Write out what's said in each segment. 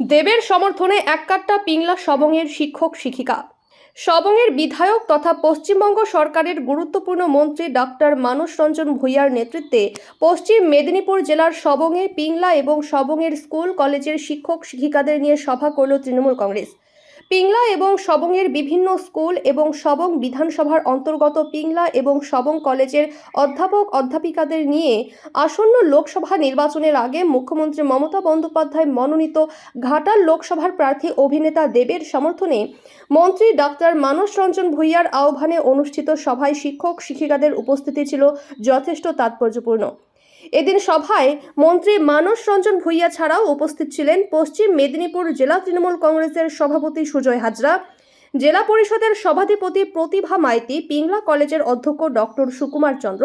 দেবের সমর্থনে এককাট্টা পিংলা সবংয়ের শিক্ষক শিক্ষিকা। সবংয়ের বিধায়ক তথা পশ্চিমবঙ্গ সরকারের গুরুত্বপূর্ণ মন্ত্রী ডক্টর মানস রঞ্জন ভূঁইয়ার নেতৃত্বে পশ্চিম মেদিনীপুর জেলার সবংয়ে পিংলা এবং সবংয়ের স্কুল, কলেজের শিক্ষক শিক্ষিকাদের নিয়ে সভা করল তৃণমূল কংগ্রেস। পিংলা এবং সবংয়ের বিভিন্ন স্কুল এবং সবং বিধানসভার অন্তর্গত পিংলা এবং সবং কলেজের অধ্যাপক অধ্যাপিকাদের নিয়ে আসন্ন লোকসভা নির্বাচনের আগে মুখ্যমন্ত্রী মমতা বন্দ্যোপাধ্যায় মনোনীত ঘাটাল লোকসভার প্রার্থী অভিনেতা দেবের সমর্থনে মন্ত্রী ডাক্তার মানস রঞ্জন ভূঁইয়ার আহ্বানে অনুষ্ঠিত সভায় শিক্ষক শিক্ষিকাদের উপস্থিতি ছিল যথেষ্ট তাৎপর্যপূর্ণ। এদিন সভায় মন্ত্রী মানস রঞ্জন ভূঁইয়া ছাড়াও উপস্থিত ছিলেন পশ্চিম মেদিনীপুর জেলা তৃণমূল কংগ্রেসের সভাপতি সুজয় হাজরা, জেলা পরিষদের সভাধিপতি প্রতিভা মাইতি, পিংলা কলেজের অধ্যক্ষ ডক্টর সুকুমার চন্দ্র,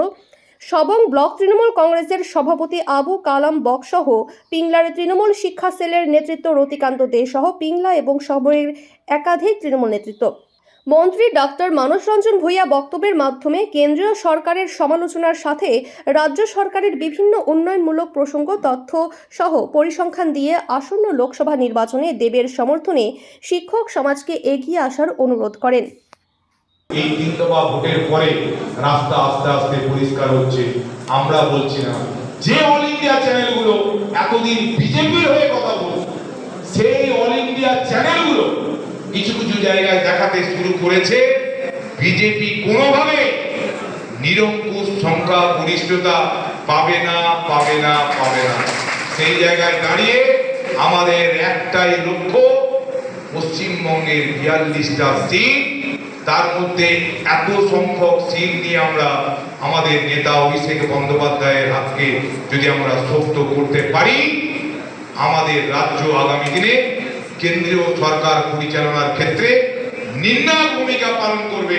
সবং ব্লক তৃণমূল কংগ্রেসের সভাপতি আবু কালাম বক সহ পিংলার তৃণমূল শিক্ষা সেলের নেতৃত্ব রতিকান্ত দে সহ পিংলা এবং সবরের একাধিক তৃণমূল নেতৃত্ব। মন্ত্রী ডক্টর মানস রঞ্জন ভূঁইয়া বক্তব্যের মাধ্যমে কেন্দ্রীয় সরকারের সমালোচনার সাথে রাজ্য সরকারের বিভিন্ন উন্নয়নমূলক প্রসঙ্গ, তথ্য সহ পরিসংখ্যান দিয়ে আসন্ন লোকসভা নির্বাচনে দেবের সমর্থনে শিক্ষক সমাজকে এগিয়ে আসার অনুরোধ করেন। এই তিন দফা ভোটের পরে রাস্তা আস্তে আস্তে পরিষ্কার হচ্ছে। আমরা বলছি না। যে অল ইন্ডিয়া চ্যানেলগুলো এতদিন বিজেপির হয়ে কথা বলছে সেই অল ইন্ডিয়া চ্যানেলগুলো কিছু কিছু জায়গায় দেখাতে শুরু করেছে, বিজেপি কোনোভাবে নিরঙ্কুশ সংখ্যা গরিষ্ঠতা পাবে না পাবে না পাবে না। সেই জায়গায় দাঁড়িয়ে আমাদের একটাই লক্ষ্য, পশ্চিমবঙ্গের বিয়াল্লিশটা সিট। তার মধ্যে এত সংখ্যক সিট নিয়ে আমরা আমাদের নেতা অভিষেক বন্দ্যোপাধ্যায়ের হাতকে যদি আমরা শক্ত করতে পারি, আমাদের রাজ্য আগামী দিনে কেন্দ্রীয় সরকার পরিচালনার ক্ষেত্রে নির্ণায়ক ভূমিকা পালন করবে।